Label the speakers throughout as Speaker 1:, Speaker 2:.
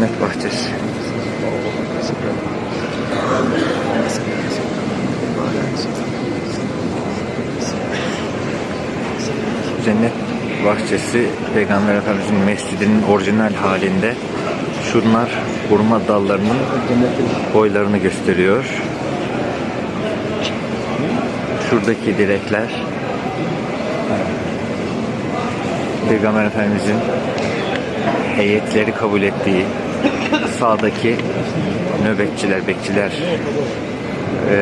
Speaker 1: Cennet bahçesi. Cennet bahçesi Peygamber Efendimizin mescidinin orijinal halinde şunlar hurma dallarının boylarını gösteriyor. Şuradaki direkler Peygamber Efendimizin heyetleri kabul ettiği sağdaki nöbetçiler, bekçiler e,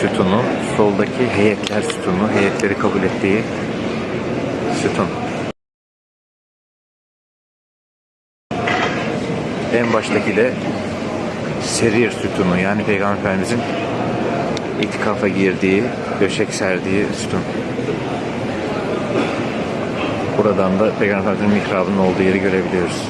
Speaker 1: sütunu, soldaki heyetler sütunu, heyetleri kabul ettiği sütun. En baştaki de serir sütunu yani Peygamber Efendimizin itikafa girdiği, döşek serdiği sütun. Buradan da Peygamber Efendimizin mihrabının olduğu yeri görebiliyoruz.